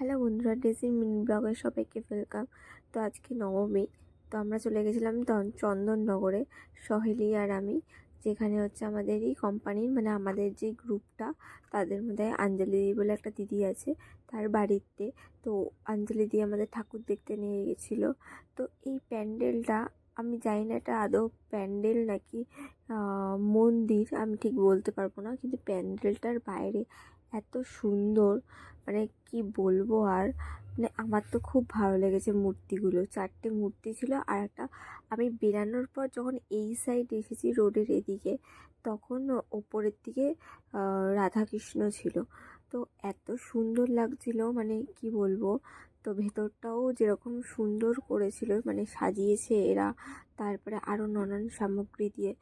Hello বন্ধুরা deci mini ব্লগের সবাইকে ওয়েলকাম তো আজকে নবমী, তো আমরা চলে গেছিলাম চন্দননগরে, সহেলি আর আমি, যেখানে হচ্ছে আমাদেরই কোম্পানির মানে আমাদের যে গ্রুপটা তাদের মধ্যে আঞ্জলি দিদি বলে একটা দিদি আছে, তার বাড়িতে। তো আঞ্জলি দিয়ে আমাদের ঠাকুর দেখতে নিয়ে গেছিল। তো এই প্যান্ডেলটা আমি জানি না এটা আদৌ প্যান্ডেল নাকি মন্দির, আমি ঠিক বলতে পারব না, কিন্তু প্যান্ডেলটার বাইরে এত সুন্দর। মানে কি বলব আর? মানে আমার তো খুব ভালো লেগেছে মূর্তিগুলো। চারটে মূর্তি ছিল আর একটা আমি বেরানোর পর যখন এই সাইড এসেছি রোডের এদিকে, তখন ওপরের দিকে রাধাকৃষ্ণ ছিল। তো এত সুন্দর লাগছিল মানে কি বলব? তো ভেতরটাও যেরকম সুন্দর করেছিল মানে সাজিয়েছে এরা, তারপরে আরও নানান সামগ্রী দিয়ে।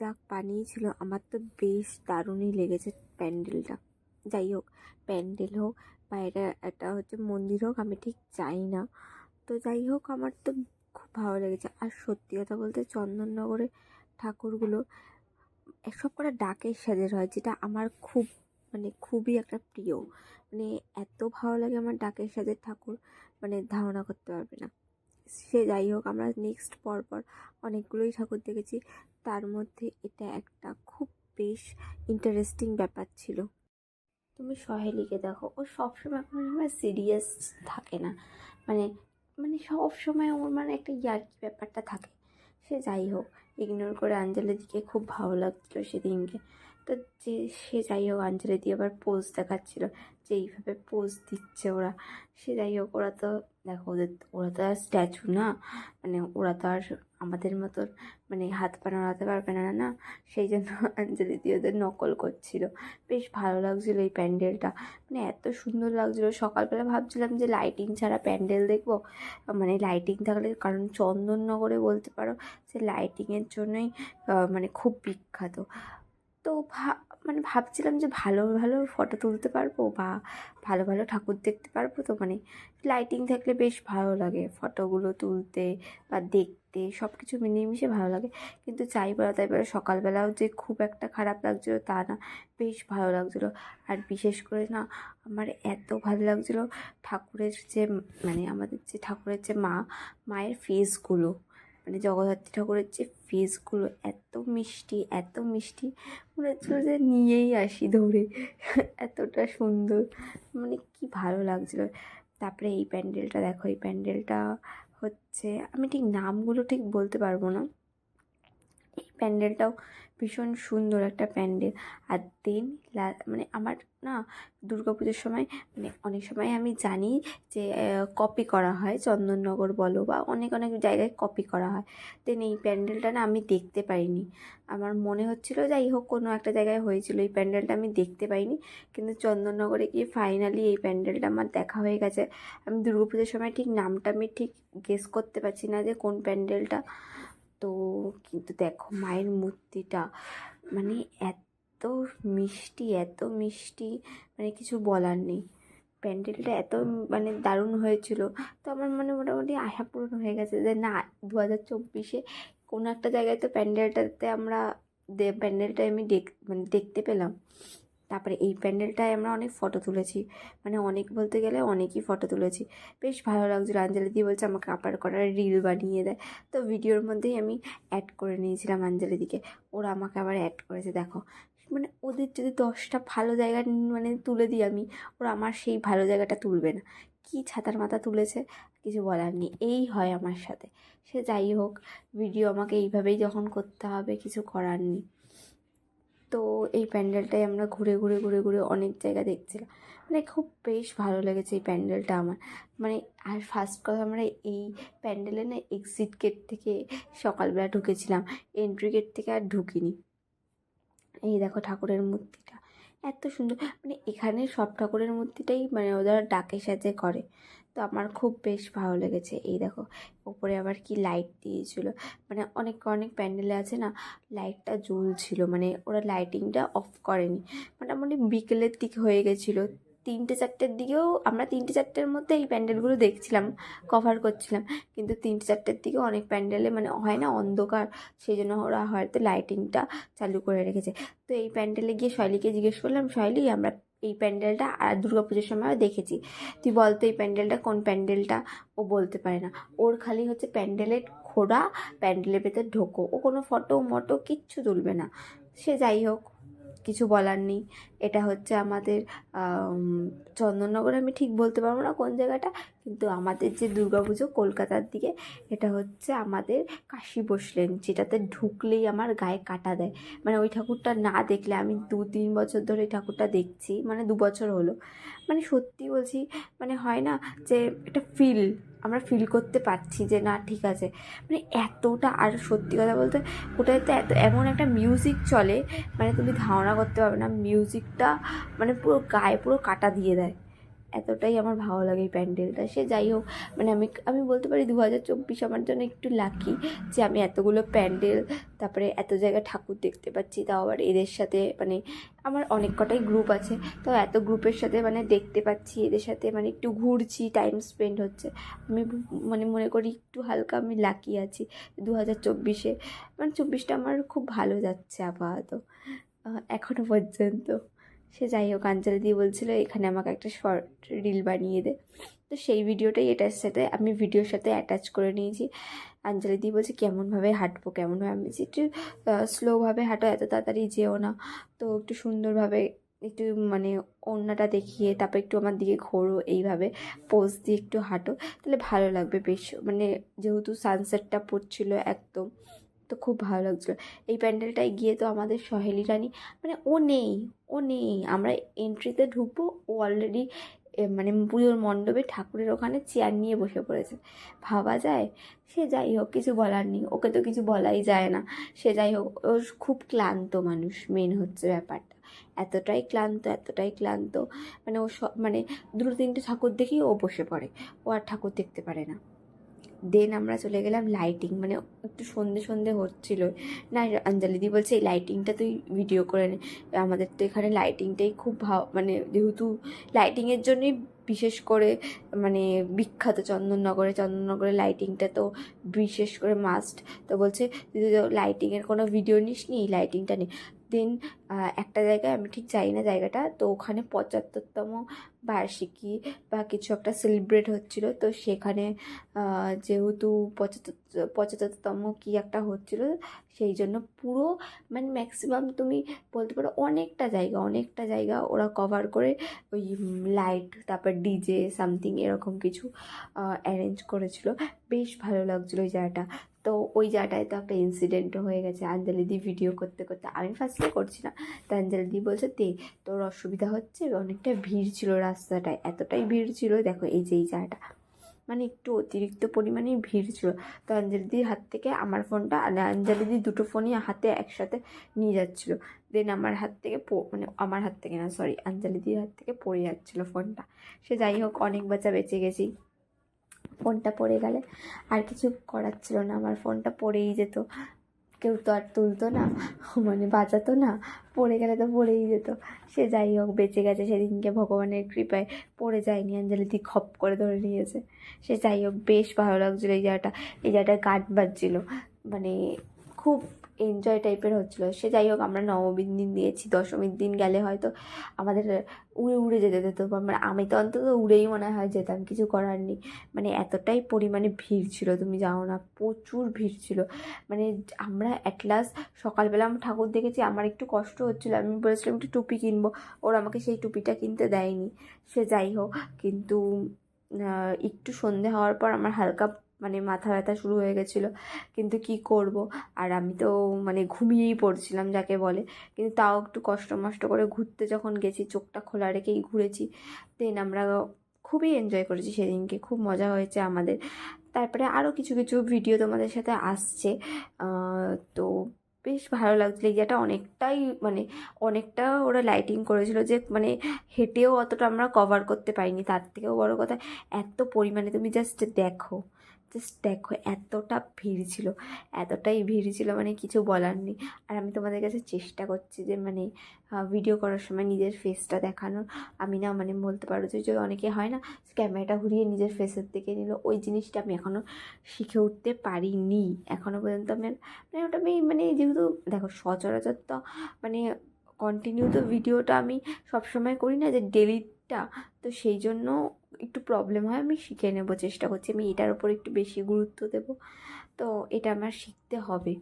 যা বানিয়েছিল। আমার তো বেশ দারুণই লেগেছে প্যান্ডেলটা। যাই হোক, প্যান্ডেল হোক বা এটা, একটা হচ্ছে মন্দির হোক, আমি ঠিক যাই না। তো যাই হোক, আমার তো খুব ভালো লেগেছে। আর সত্যি কথা বলতে চন্দননগরে ঠাকুরগুলো সব কটা ডাকের সাজের হয়, যেটা আমার খুব মানে খুবই একটা প্রিয়। মানে এত ভালো লাগে আমার ডাকের সাজের ঠাকুর মানে ধারণা করতে পারবে না। সে যাই হোক, আমরা নেক্সট পরপর অনেকগুলোই ঠাকুর দেখেছি। তার মধ্যে এটা একটা খুব বেশ ইন্টারেস্টিং ব্যাপার ছিল। তুমি সহেলিকে দেখো। ও সবসময় কোনো আমার সিরিয়াস থাকে না। মানে মানে সব সময় ওর মানে একটা ইয়ার্কি ব্যাপারটা থাকে। সে যাই হোক ইগনোর করে আঞ্জলির দিকে খুব ভালো লাগছিল সেদিনকে। তো যে সে যাই হোক আঞ্জলি দিয়ে আবার পোজ দেখাচ্ছিল, যে এইভাবে পোজ দিচ্ছে ওরা। সে যাই হোক ওরা তো দেখো ওদের, ওরা তো আর স্ট্যাচু না। মানে ওরা তো আর আমাদের মতন মানে হাত পা নাড়াতে পারবে না না? সেই জন্য অঞ্জলি দিয়ে ওদের নকল করছিল। বেশ ভালো লাগছিল এই প্যান্ডেলটা। মানে এত সুন্দর লাগছিল। সকালবেলা ভাবছিলাম যে লাইটিং ছাড়া প্যান্ডেল দেখব। মানে লাইটিং থাকলে, কারণ চন্দননগরে বলতে পারো যে লাইটিংয়ের জন্যই মানে খুব বিখ্যাত। তো ভা মানে ভাবছিলাম যে ভালো ভালো ফটো তুলতে পারব বা ভালো ভালো ঠাকুর দেখতে পারব তো মানে লাইটিং থাকলে বেশ ভালো লাগে ফটোগুলো তুলতে বা দেখতে সব কিছু মিলেমিশে ভালো লাগে। কিন্তু চাই বলা তাই বলে সকালবেলাও যে খুব একটা খারাপ লাগছিল তা না, বেশ ভালো লাগছিল। আর বিশেষ করে না আমার এত ভালো লাগছিল ঠাকুরের যে মানে আমাদের যে ঠাকুরের যে মা, মায়ের ফেসগুলো মানে জগদ্ধাত্রী ঠাকুরের যে ফেসগুলো এত মিষ্টি এত মিষ্টি। মনে হচ্ছিল যে নিয়েই আসি ধরে এতটা সুন্দর। মানে কি ভালো লাগছিল। তারপরে এই প্যান্ডেলটা, দেখো, এই প্যান্ডেলটা হচ্ছে, আমি ঠিক নামগুলো ঠিক বলতে পারব না। প্যান্ডেলটাও ভীষণ সুন্দর একটা প্যান্ডেল। আর দেন মানে আমার না পুজোর সময় মানে অনেক সময় আমি জানি যে কপি করা হয়, চন্দননগর বলো বা অনেক অনেক জায়গায় কপি করা হয়। দেন এই প্যান্ডেলটা না আমি দেখতে পাইনি। আমার মনে হচ্ছিল যাই হোক, কোনো একটা জায়গায় হয়েছিল। এই প্যান্ডেলটা আমি দেখতে পাইনি, কিন্তু চন্দননগরে গিয়ে ফাইনালি এই প্যান্ডেলটা আমার দেখা হয়ে গেছে। আমি পুজোর সময় ঠিক নামটা আমি ঠিক গেস করতে পারছি না যে কোন প্যান্ডেলটা। তো কিন্তু দেখো মায়ের মূর্তিটা মানে এত মিষ্টি এত মিষ্টি মানে কিছু বলার নেই। প্যান্ডেলটা এত মানে দারুণ হয়েছিল। তো আমার মানে মোটামুটি আশা পূরণ হয়ে গেছে যে না দু হাজার চব্বিশে কোনো একটা জায়গায় তো প্যান্ডেলটাতে আমরা প্যান্ডেলটা আমি দেখ মানে দেখতে পেলাম। তারপরে এই প্যান্ডেলটায় আমরা অনেক ফটো তুলেছি। মানে অনেক বলতে গেলে অনেকই ফটো তুলেছি। বেশ ভালো লাগছিল। আঞ্জলি দিয়ে বলছে আমাকে আপার করার রিল বানিয়ে দেয় তো ভিডিওর মধ্যেই আমি অ্যাড করে নিয়েছিলাম আঞ্জলি দিকে ওরা আমাকে আবার অ্যাড করেছে, দেখো। মানে ওদের যদি দশটা ভালো জায়গা মানে তুলে দিই আমি, ওরা আমার সেই ভালো জায়গাটা তুলবে না। কী ছাতার মাথা তুলেছে, কিছু বলার নেই। এই হয় আমার সাথে। সে যাই হোক ভিডিও আমাকে এইভাবেই যখন করতে হবে, কিছু করার নেই। তো এই প্যান্ডেলটাই আমরা ঘুরে ঘুরে ঘুরে ঘুরে অনেক জায়গা দেখছিলাম। মানে খুব বেশ ভালো লেগেছে এই প্যান্ডেলটা আমার। মানে আর ফার্স্ট কথা আমরা এই প্যান্ডেলে না এক্সিট গেট থেকে সকালবেলা ঢুকেছিলাম। এন্ট্রি গেট থেকে আর ঢুকিনি। এই দেখো ঠাকুরের মূর্তিটা। এত সুন্দর। মানে এখানে সব ঠাকুরের মূর্তিটাই মানে ওরা ডাকে সাজে করে। তো আমার খুব বেশ ভালো লেগেছে। এই দেখো, ওপরে আবার কি লাইট দিয়েছিল। মানে অনেক অনেক প্যান্ডেলে আছে না লাইটটা জ্বলছিল। মানে ওরা লাইটিংটা অফ করেনি। মোটামুটি বিকেলের দিকে হয়ে গেছিল। তিনটে, চারটের দিকেও আমরা তিনটে, চারটের মধ্যে এই প্যান্ডেলগুলো দেখছিলাম কভার করছিলাম। কিন্তু তিনটে, চারটের দিকেও অনেক প্যান্ডেলে মানে হয় না অন্ধকার সেই জন্য ওরা হয়তো লাইটিংটা চালু করে রেখেছে। তো এই প্যান্ডেলে গিয়ে শৈলীকে জিজ্ঞেস করলাম, শৈলী, আমরা এই প্যান্ডেলটা আর দুর্গা পুজোর সময় দেখেছি। তুই বলতো এই প্যান্ডেলটা কোন প্যান্ডেলটা? ও বলতে পারে না। ওর খালি হচ্ছে প্যান্ডেলের খোড়া, প্যান্ডেলের ভেতর ঢোকো। ও কোনো ফটো মটো কিচ্ছু তুলবে না। সে যাই হোক কিছু বলার নেই। এটা হচ্ছে আমাদের আম, চন্দননগর আমি ঠিক বলতে পারব না কোন জায়গাটা কিন্তু আমাদের যে দুর্গাপুজো কলকাতার দিকে এটা হচ্ছে আমাদের কাশি বসলেন যেটাতে ঢুকলেই আমার গায়ে কাটা দেয়। মানে ওই ঠাকুরটা না দেখলে আমি দু তিন বছর ধরে এই ঠাকুরটা দেখছি মানে দু বছর হলো। মানে সত্যি বলছি মানে হয় না যে একটা ফিল আমরা ফিল করতে পারছি যে, না, ঠিক আছে। মানে এতটা, আর সত্যি কথা বলতে ওটাতে এত, এমন একটা মিউজিক চলে মানে তুমি ধারণা করতে পারবে না মিউজিকটা মানে পুরো গায়ে পুরো কাটা দিয়ে দেয়। এতটাই আমার ভালো লাগে এই প্যান্ডেলটা। সে যাই হোক মানে আমি আমি বলতে পারি দু হাজার চব্বিশ আমার জন্য একটু লাকি যে আমি এতগুলো প্যান্ডেল তারপরে এত জায়গায় ঠাকুর দেখতে পাচ্ছি তাও আবার এদের সাথে মানে আমার অনেক কটাই গ্রুপ আছে তো এত গ্রুপের সাথে মানে দেখতে পাচ্ছি এদের সাথে মানে একটু ঘুরছি টাইম স্পেন্ড হচ্ছে। আমি মানে মনে করি একটু হালকা আমি লাকি আছি দু হাজার চব্বিশে। মানে চব্বিশটা আমার খুব ভালো যাচ্ছে আপাতত আহ, এখনও পর্যন্ত। সে যাই হোক আঞ্জলি দিয়ে বলছিল, এখানে আমাকে একটা শর্ট রিল বানিয়ে দে। তো সেই ভিডিওটাই এটার সাথে আমি ভিডিওর সাথে অ্যাটাচ করে নিয়েছি। আঞ্জলি দিয়ে বলছে, কেমনভাবে হাঁটবো, কেমনভাবে? আমি বলছি, একটু স্লোভাবে হাঁটো, এত তাড়াতাড়ি যেও না। তো একটু সুন্দরভাবে একটু মানে ওড়নাটা দেখিয়ে, তারপর একটু আমার দিকে ঘোরো, এইভাবে পোজ দিয়ে একটু হাঁটো। তাহলে ভালো লাগবে বেশ। মানে যেহেতু সানসেটটা পড়ছিল একদম। তো খুব ভালো লাগছিল। এই প্যান্ডেলটায় গিয়ে তো আমাদের সহেলি রানী মানে ও নেই ও নেই। আমরা এন্ট্রিতে ঢুকবো, ও অলরেডি মানে পুজোর মণ্ডপে ঠাকুরের ওখানে চেয়ার নিয়ে বসে পড়েছে। ভাবা যায়? সে যাই হোক, কিছু বলার নেই। ওকে তো কিছু বলাই যায় না। সে যাই হোক, ও খুব ক্লান্ত মানুষ মেন হচ্ছে ব্যাপারটা। এতটাই ক্লান্ত এতটাই ক্লান্ত। মানে ও সব মানে দুটো তিনটে ঠাকুর দেখেই ও বসে পড়ে। ও আর ঠাকুর দেখতে পারে না। দেন আমরা চলে গেলাম লাইটিং মানে একটু সন্ধে সন্ধে হচ্ছিল। না, অঞ্জলিদি বলছে, এই লাইটিংটা তুই ভিডিও করে নে। আমাদের তো এখানে লাইটিংটাই খুব ভাব মানে যেহেতু লাইটিংয়ের জন্যই বিশেষ করে মানে বিখ্যাত চন্দননগরে চন্দননগরে লাইটিংটা তো বিশেষ করে মাস্ট তো বলছে, তুই তো লাইটিংয়ের কোনো ভিডিও নিস নি। লাইটিংটা নে দেন একটা জায়গায়, আমি ঠিক জানি না জায়গাটা, তো ওখানে পঁচাত্তরতম বার্ষিকী বা কিছু একটা সেলিব্রেট হচ্ছিল। তো সেখানে যেহেতু পঁচাত্তর, পঁচাত্তরতম কি একটা হচ্ছিল, সেই জন্য পুরো মানে ম্যাক্সিমাম তুমি বলতে পারো অনেকটা জায়গা অনেকটা জায়গা ওরা কভার করে ওই লাইট তারপর ডিজে সামথিং এরকম কিছু অ্যারেঞ্জ করেছিল। বেশ ভালো লাগছিল ওই জায়গাটা। তো ওই জায়গাটায় তো একটা ইনসিডেন্টও হয়ে গেছে আঞ্জলি দি ভিডিও করতে করতে। আমি ফার্স্টে করছি না। তো আঞ্জলি দি বলছে, দে, তোর অসুবিধা হচ্ছে? অনেকটা ভিড় ছিল রাস্তাটায়। এতটাই ভিড় ছিল, দেখো এই যে এই জায়গাটা। মানে একটু অতিরিক্ত পরিমাণে ভিড় ছিল। তো অঞ্জলিদির হাত থেকে আমার ফোনটা আর অঞ্জলিদি দুটো ফোনই হাতে একসাথে নিয়ে যাচ্ছিল। দেন আমার হাত থেকে মানে আমার হাত থেকে না সরি অঞ্জলিদির হাত থেকে পড়ে যাচ্ছিল ফোনটা। সে যাই হোক, অনেক বাচ্চা বেঁচে গেছি। ফোনটা পড়ে গেলে আর কিছু করার ছিল না। আমার ফোনটা পড়েই যেত। কেউ তো আর তুলতো না মানে বাঁচাতো না, পড়ে গেলে তো পড়েই যেত। সে যাই হোক, বেঁচে গেছে সেদিনকে ভগবানের কৃপায়, পড়ে যায়নি অঞ্জলিদি খপ করে ধরে নিয়েছে। সে যাই হোক, বেশ ভালো লাগছিল এই জায়গাটা এই জায়গাটা গান বাজছিল। মানে খুব এনজয় টাইপের হচ্ছিল। সে যাই হোক আমরা নবমীর দিন দিয়েছি, দশমীর দিন গেলে হয়তো আমাদের উড়ে উড়ে যেতে যেত। মানে আমি তো অন্তত উড়েই মনে হয় যেতাম, কিছু করার নেই। মানে এতটাই পরিমাণে ভিড় ছিল, তুমি যাও না, প্রচুর ভিড় ছিল। মানে আমরা অ্যাট লাস্ট সকালবেলা আমি ঠাকুর দেখেছি, আমার একটু কষ্ট হচ্ছিল। আমি বলেছিলাম, একটু টুপি কিনবো। ওরা আমাকে সেই টুপিটা কিনতে দেয়নি। সে যাই হোক কিন্তু একটু সন্ধে হওয়ার পর আমার হালকা মানে মাথা ব্যথা শুরু হয়ে গেছিল। কিন্তু কি করব? আর আমি তো মানে ঘুমিয়েই পড়ছিলাম যাকে বলে। কিন্তু তাও একটু কষ্ট মষ্ট করে ঘুরতে যখন গেছি, চোখটা খোলা রেখেই ঘুরেছি দেন আমরা খুবই এনজয় করেছি সেদিনকে। খুব মজা হয়েছে আমাদের। তারপরে আরও কিছু কিছু ভিডিও তোমাদের সাথে আসছে। তো বেশ ভালো লাগছিল। জায়গাটা অনেকটাই মানে অনেকটা ওরা লাইটিং করেছিল যে মানে হেঁটেও অতটা আমরা কভার করতে পারিনি। তার থেকেও বড় কথা, এত পরিমাণে তুমি জাস্ট দেখো। জাস্ট দেখো এতটা ভিড় ছিল, এতটাই ভিড় ছিল মানে কিছু বলার নেই। আর আমি তোমাদের কাছে চেষ্টা করছি যে মানে ভিডিও করার সময় নিজের ফেসটা দেখানোর। আমি না মানে বলতে পারো যে অনেকে হয় না ক্যামেরাটা ঘুরিয়ে নিজের ফেসের দিকে নিল। ওই জিনিসটা আমি এখনও শিখে উঠতে পারিনি। এখনও পর্যন্ত আমি মানে ওটা আমি মানে যেহেতু দেখো সচরাচর তো মানে কন্টিনিউ তো ভিডিওটা আমি সবসময় করি না যে ডেলিটা তো সেই জন্য একটু প্রবলেম হয়, আমি শিখে নেব, চেষ্টা করছি। আমি এটার ওপর একটু বেশি গুরুত্ব দেব। তো এটা আমার শিখতে হবে।